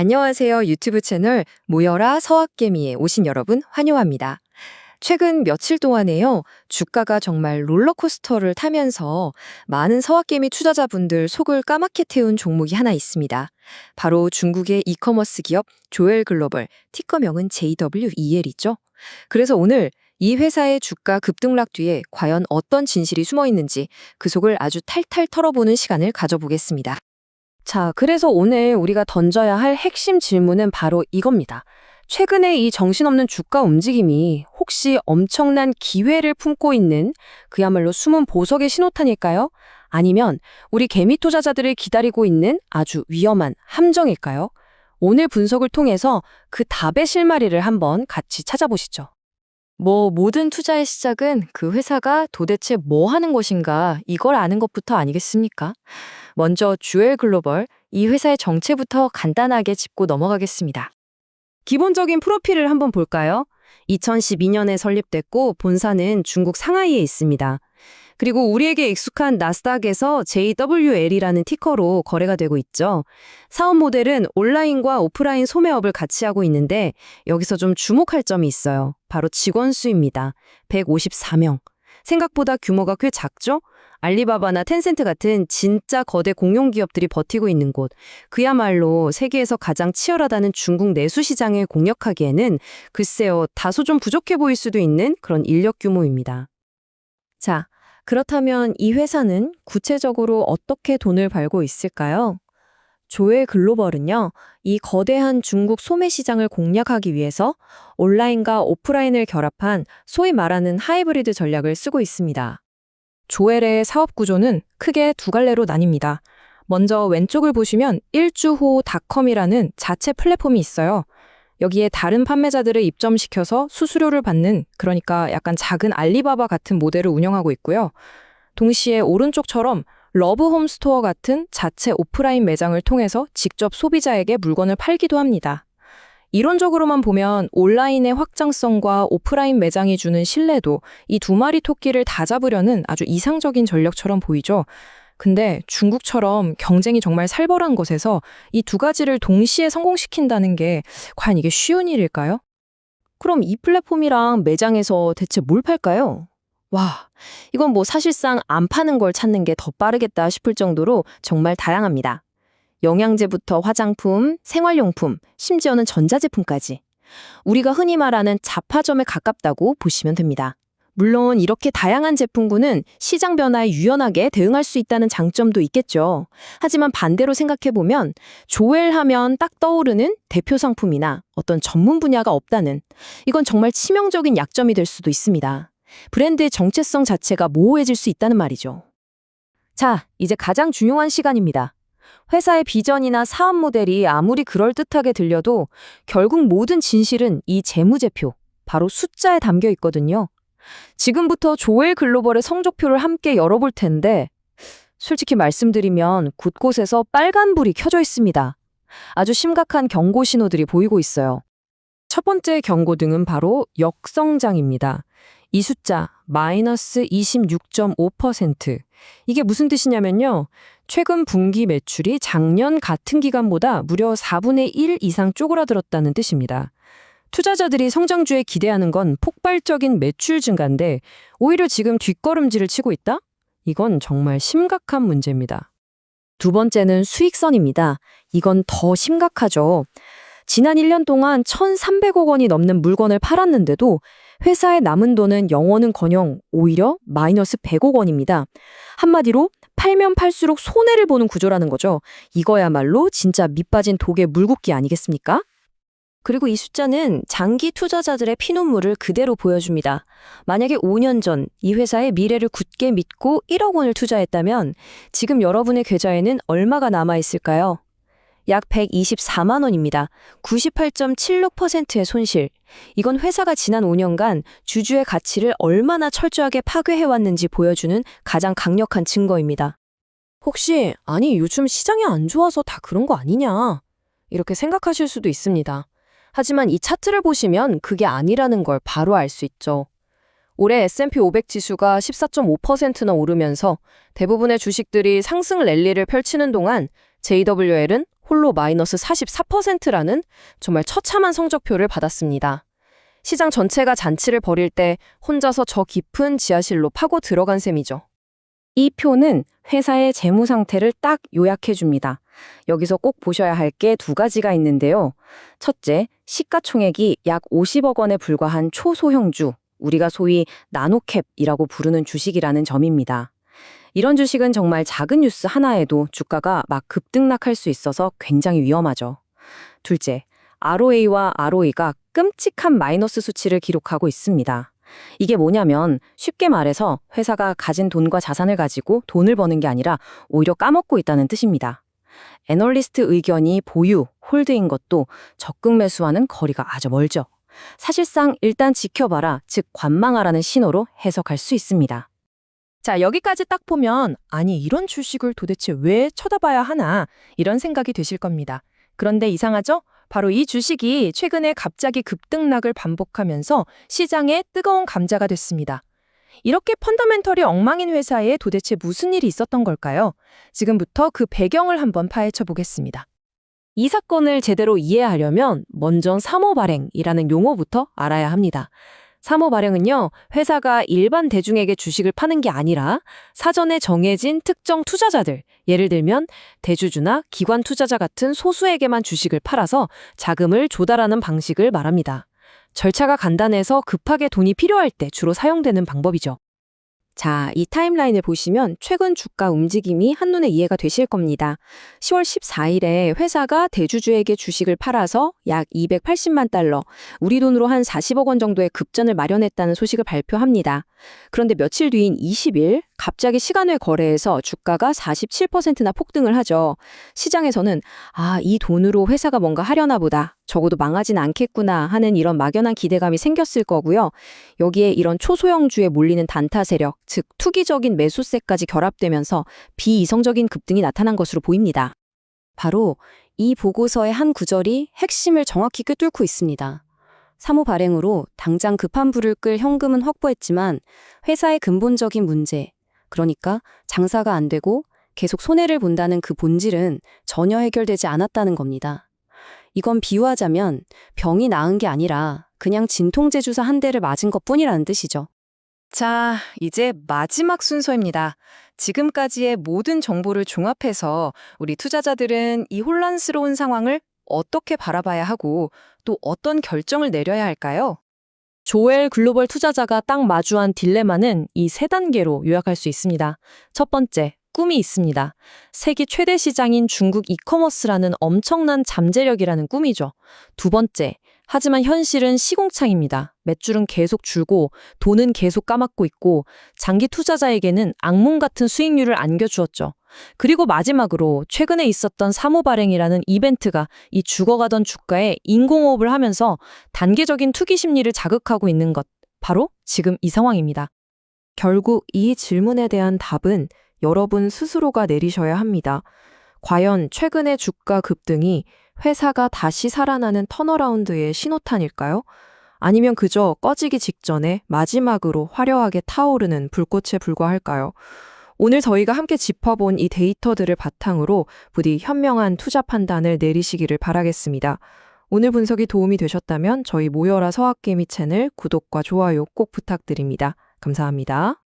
안녕하세요. 유튜브 채널 모여라 서학개미에 오신 여러분 환영합니다. 최근 며칠 동안에요. 주가가 정말 롤러코스터를 타면서 많은 서학개미 투자자분들 속을 까맣게 태운 종목이 하나 있습니다. 바로 중국의 이커머스 기업 조엘 글로벌, 티커명은 JWEL이죠. 그래서 오늘 이 회사의 주가 급등락 뒤에 과연 어떤 진실이 숨어 있는지 그 속을 아주 탈탈 털어보는 시간을 가져보겠습니다. 자, 그래서 오늘 우리가 던져야 할 핵심 질문은 바로 이겁니다. 최근에 이 정신없는 주가 움직임이 혹시 엄청난 기회를 품고 있는 그야말로 숨은 보석의 신호탄일까요? 아니면 우리 개미 투자자들을 기다리고 있는 아주 위험한 함정일까요? 오늘 분석을 통해서 그 답의 실마리를 한번 같이 찾아보시죠. 뭐 모든 투자의 시작은 그 회사가 도대체 뭐 하는 것인가 이걸 아는 것부터 아니겠습니까? 먼저 주엘 글로벌 이 회사의 정체부터 간단하게 짚고 넘어가겠습니다. 기본적인 프로필을 한번 볼까요? 2012년에 설립됐고 본사는 중국 상하이에 있습니다. 그리고 우리에게 익숙한 나스닥에서 JWL이라는 티커로 거래가 되고 있죠. 사업 모델은 온라인과 오프라인 소매업을 같이 하고 있는데 여기서 좀 주목할 점이 있어요. 바로 직원 수입니다. 154명. 생각보다 규모가 꽤 작죠? 알리바바나 텐센트 같은 진짜 거대 공용 기업들이 버티고 있는 곳. 그야말로 세계에서 가장 치열하다는 중국 내수 시장을 공략하기에는 글쎄요, 다소 좀 부족해 보일 수도 있는 그런 인력 규모입니다. 자, 그렇다면 이 회사는 구체적으로 어떻게 돈을 벌고 있을까요? 조엘 글로벌은요, 이 거대한 중국 소매 시장을 공략하기 위해서 온라인과 오프라인을 결합한 소위 말하는 하이브리드 전략을 쓰고 있습니다. 조엘의 사업 구조는 크게 두 갈래로 나뉩니다. 먼저 왼쪽을 보시면 일주호 닷컴이라는 자체 플랫폼이 있어요. 여기에 다른 판매자들을 입점시켜서 수수료를 받는 그러니까 약간 작은 알리바바 같은 모델을 운영하고 있고요. 동시에 오른쪽처럼 러브홈 스토어 같은 자체 오프라인 매장을 통해서 직접 소비자에게 물건을 팔기도 합니다. 이론적으로만 보면 온라인의 확장성과 오프라인 매장이 주는 신뢰도 이 두 마리 토끼를 다 잡으려는 아주 이상적인 전략처럼 보이죠. 근데 중국처럼 경쟁이 정말 살벌한 곳에서 이 두 가지를 동시에 성공시킨다는 게 과연 이게 쉬운 일일까요? 그럼 이 플랫폼이랑 매장에서 대체 뭘 팔까요? 와, 이건 뭐 사실상 안 파는 걸 찾는 게 더 빠르겠다 싶을 정도로 정말 다양합니다. 영양제부터 화장품, 생활용품, 심지어는 전자제품까지. 우리가 흔히 말하는 자파점에 가깝다고 보시면 됩니다. 물론 이렇게 다양한 제품군은 시장 변화에 유연하게 대응할 수 있다는 장점도 있겠죠. 하지만 반대로 생각해보면 조엘 하면 딱 떠오르는 대표 상품이나 어떤 전문 분야가 없다는 이건 정말 치명적인 약점이 될 수도 있습니다. 브랜드의 정체성 자체가 모호해질 수 있다는 말이죠. 자, 이제 가장 중요한 시간입니다. 회사의 비전이나 사업 모델이 아무리 그럴듯하게 들려도 결국 모든 진실은 이 재무제표, 바로 숫자에 담겨 있거든요. 지금부터 조엘 글로벌의 성적표를 함께 열어볼 텐데, 솔직히 말씀드리면 곳곳에서 빨간불이 켜져 있습니다. 아주 심각한 경고 신호들이 보이고 있어요. 첫 번째 경고등은 바로 역성장입니다. 이 숫자, 마이너스 26.5%. 이게 무슨 뜻이냐면요. 최근 분기 매출이 작년 같은 기간보다 무려 4분의 1 이상 쪼그라들었다는 뜻입니다. 투자자들이 성장주에 기대하는 건 폭발적인 매출 증가인데 오히려 지금 뒷걸음질을 치고 있다? 이건 정말 심각한 문제입니다. 두 번째는 수익선입니다. 이건 더 심각하죠. 지난 1년 동안 1,300억 원이 넘는 물건을 팔았는데도 회사의 남은 돈은 영원은커녕 오히려 마이너스 100억 원입니다. 한마디로 팔면 팔수록 손해를 보는 구조라는 거죠. 이거야말로 진짜 밑빠진 독의 물국기 아니겠습니까? 그리고 이 숫자는 장기 투자자들의 피눈물을 그대로 보여줍니다. 만약에 5년 전 이 회사의 미래를 굳게 믿고 1억 원을 투자했다면 지금 여러분의 계좌에는 얼마가 남아 있을까요? 약 124만 원입니다. 98.76%의 손실. 이건 회사가 지난 5년간 주주의 가치를 얼마나 철저하게 파괴해왔는지 보여주는 가장 강력한 증거입니다. 혹시 아니 요즘 시장이 안 좋아서 다 그런 거 아니냐 이렇게 생각하실 수도 있습니다. 하지만 이 차트를 보시면 그게 아니라는 걸 바로 알 수 있죠. 올해 S&P 500 지수가 14.5%나 오르면서 대부분의 주식들이 상승 랠리를 펼치는 동안 JWL은 홀로 마이너스 44%라는 정말 처참한 성적표를 받았습니다. 시장 전체가 잔치를 벌일 때 혼자서 저 깊은 지하실로 파고 들어간 셈이죠. 이 표는 회사의 재무 상태를 딱 요약해 줍니다. 여기서 꼭 보셔야 할 게 두 가지가 있는데요. 첫째, 시가총액이 약 50억 원에 불과한 초소형주, 우리가 소위 나노캡이라고 부르는 주식이라는 점입니다. 이런 주식은 정말 작은 뉴스 하나에도 주가가 막 급등락할 수 있어서 굉장히 위험하죠. 둘째, ROA와 ROE가 끔찍한 마이너스 수치를 기록하고 있습니다. 이게 뭐냐면 쉽게 말해서 회사가 가진 돈과 자산을 가지고 돈을 버는 게 아니라 오히려 까먹고 있다는 뜻입니다. 애널리스트 의견이 보유, 홀드인 것도 적극 매수와는 거리가 아주 멀죠. 사실상 일단 지켜봐라, 즉 관망하라는 신호로 해석할 수 있습니다. 자, 여기까지 딱 보면 아니 이런 주식을 도대체 왜 쳐다봐야 하나 이런 생각이 드실 겁니다. 그런데 이상하죠? 바로 이 주식이 최근에 갑자기 급등락을 반복하면서 시장에 뜨거운 감자가 됐습니다. 이렇게 펀더멘털이 엉망인 회사에 도대체 무슨 일이 있었던 걸까요? 지금부터 그 배경을 한번 파헤쳐 보겠습니다. 이 사건을 제대로 이해하려면 먼저 사모 발행이라는 용어부터 알아야 합니다. 사모 발행은요, 회사가 일반 대중에게 주식을 파는 게 아니라 사전에 정해진 특정 투자자들, 예를 들면 대주주나 기관 투자자 같은 소수에게만 주식을 팔아서 자금을 조달하는 방식을 말합니다. 절차가 간단해서 급하게 돈이 필요할 때 주로 사용되는 방법이죠. 자, 이 타임라인을 보시면 최근 주가 움직임이 한눈에 이해가 되실 겁니다. 10월 14일에 회사가 대주주에게 주식을 팔아서 약 280만 달러, 우리 돈으로 한 40억 원 정도의 급전을 마련했다는 소식을 발표합니다. 그런데 며칠 뒤인 20일, 갑자기 시간외 거래에서 주가가 47%나 폭등을 하죠. 시장에서는 아, 이 돈으로 회사가 뭔가 하려나 보다. 적어도 망하진 않겠구나 하는 이런 막연한 기대감이 생겼을 거고요. 여기에 이런 초소형주에 몰리는 단타 세력, 즉 투기적인 매수세까지 결합되면서 비이성적인 급등이 나타난 것으로 보입니다. 바로 이 보고서의 한 구절이 핵심을 정확히 꿰뚫고 있습니다. 사모 발행으로 당장 급한 불을 끌 현금은 확보했지만 회사의 근본적인 문제, 그러니까 장사가 안 되고 계속 손해를 본다는 그 본질은 전혀 해결되지 않았다는 겁니다. 이건 비유하자면 병이 나은 게 아니라 그냥 진통제 주사 한 대를 맞은 것 뿐이라는 뜻이죠. 자, 이제 마지막 순서입니다. 지금까지의 모든 정보를 종합해서 우리 투자자들은 이 혼란스러운 상황을 어떻게 바라봐야 하고 또 어떤 결정을 내려야 할까요? 조엘 글로벌 투자자가 딱 마주한 딜레마는 이 세 단계로 요약할 수 있습니다. 첫 번째, 꿈이 있습니다. 세계 최대 시장인 중국 이커머스라는 엄청난 잠재력이라는 꿈이죠. 두 번째, 하지만 현실은 시공창입니다. 맷줄은 계속 줄고 돈은 계속 까먹고 있고 장기 투자자에게는 악몽 같은 수익률을 안겨주었죠. 그리고 마지막으로 최근에 있었던 사모 발행이라는 이벤트가 이 죽어가던 주가에 인공호흡을 하면서 단계적인 투기 심리를 자극하고 있는 것. 바로 지금 이 상황입니다. 결국 이 질문에 대한 답은 여러분 스스로가 내리셔야 합니다. 과연 최근의 주가 급등이 회사가 다시 살아나는 턴어라운드의 신호탄일까요? 아니면 그저 꺼지기 직전에 마지막으로 화려하게 타오르는 불꽃에 불과할까요? 오늘 저희가 함께 짚어본 이 데이터들을 바탕으로 부디 현명한 투자 판단을 내리시기를 바라겠습니다. 오늘 분석이 도움이 되셨다면 저희 모여라 서학개미 채널 구독과 좋아요 꼭 부탁드립니다. 감사합니다.